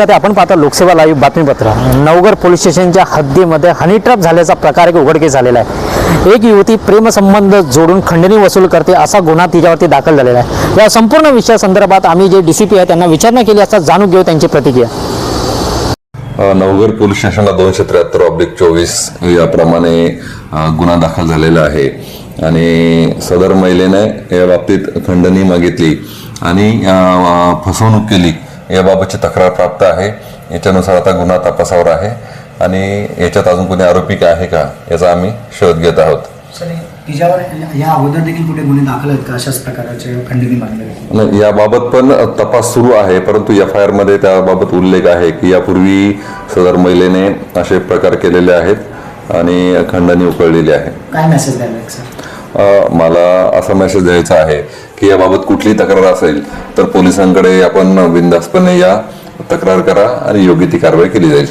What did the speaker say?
आता आपण पाहता लोकसेवा लाईव्ह बातमीपत्र. नवगर पोलीस स्टेशनच्या हद्दीमध्ये हनी ट्रॅप झाल्याचा प्रकार एक उघडकीस झालेला आहे. एक युवती प्रेमसंबंध जोडून खंडणी वसूल करते असा गुन्हा तिच्यावरती दाखल झालेला आहे. या संपूर्ण विषयासंदर्भात आम्ही जे डी सी पी आहे त्यांना विचारणा केली असता जाणून घेऊ त्यांची प्रतिक्रिया. नवगर पोलीस स्टेशनला दोनशे त्र्याहत्तर ऑब्लिक चोवीस याप्रमाणे गुन्हा दाखल झालेला आहे. आणि सदर महिलेने या बाबतीत खंडणी मागितली आणि फसवणूक केली. याबाबतची तक्रार प्राप्त आहे. याच्यानुसार आता गुन्हा तपासावर आहे. आणि याच्यात अजून कोणी आरोपी का आहे का याचा आम्ही शोध घेत आहोत. सर तिच्यावर या अगोदर देखील कुठे गुन्हे दाखल आहेत का? अशाच प्रकारचे खंडणी मागले नाही, याबाबत पण तपास सुरू आहे परंतु एफ आय आरमध्ये त्याबाबत उल्लेख आहे की यापूर्वी सदर महिलेने असे प्रकार केलेले आहेत आणि खंडणी उकळलेली आहे. काय मेसेज द्यायला सर? मला असा मेसेज द्यायचा आहे की याबाबत कुठली तक्रार असेल तर पोलिसांकडे आपण बिनधास्तपणे या तक्रार करा आणि योग्य ती कारवाई केली जाईल.